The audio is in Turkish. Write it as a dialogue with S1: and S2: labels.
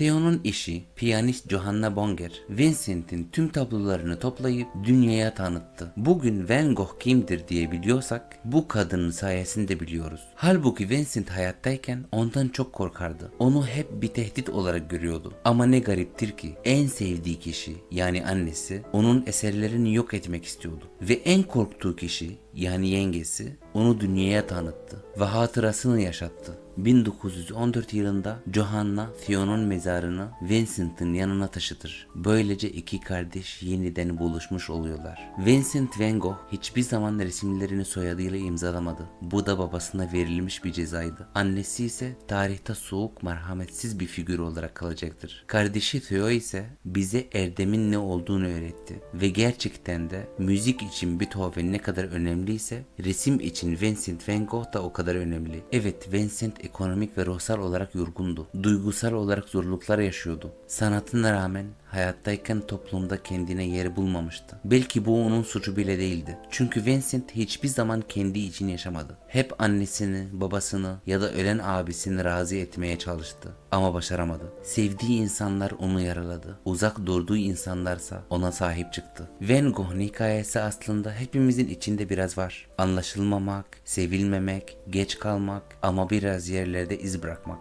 S1: Theo'nun işi piyanist Johanna Bonger, Vincent'in tüm tablolarını toplayıp dünyaya tanıttı. Bugün Van Gogh kimdir diye biliyorsak bu kadının sayesinde biliyoruz. Halbuki Vincent hayattayken ondan çok korkardı. Onu hep bir tehdit olarak görüyordu. Ama ne gariptir ki en sevdiği kişi yani annesi onun eserlerini yok etmek istiyordu. Ve en korktuğu kişi yani yengesi onu dünyaya tanıttı ve hatırasını yaşattı. 1914 yılında Johanna Theo'nun mezarını Vincent'ın yanına taşıtır. Böylece iki kardeş yeniden buluşmuş oluyorlar. Vincent van Gogh hiçbir zaman resimlerini soyadıyla imzalamadı. Bu da babasına verilmiş bir cezaydı. Annesi ise tarihte soğuk merhametsiz bir figür olarak kalacaktır. Kardeşi Theo ise bize erdemin ne olduğunu öğretti. Ve gerçekten de müzik için Beethoven ne kadar önemliyse resim için Vincent van Gogh da o kadar önemli. Evet Vincent ekonomik ve ruhsal olarak yorgundu. Duygusal olarak zorluklar yaşıyordu. Sanatına rağmen hayattayken toplumda kendine yer bulmamıştı. Belki bu onun suçu bile değildi. Çünkü Vincent hiçbir zaman kendi için yaşamadı. Hep annesini, babasını ya da ölen abisini razı etmeye çalıştı. Ama başaramadı. Sevdiği insanlar onu yaraladı. Uzak durduğu insanlarsa ona sahip çıktı. Van Gogh'un hikayesi aslında hepimizin içinde biraz var. Anlaşılmamak, sevilmemek, geç kalmak ama biraz yerlerde iz bırakmak.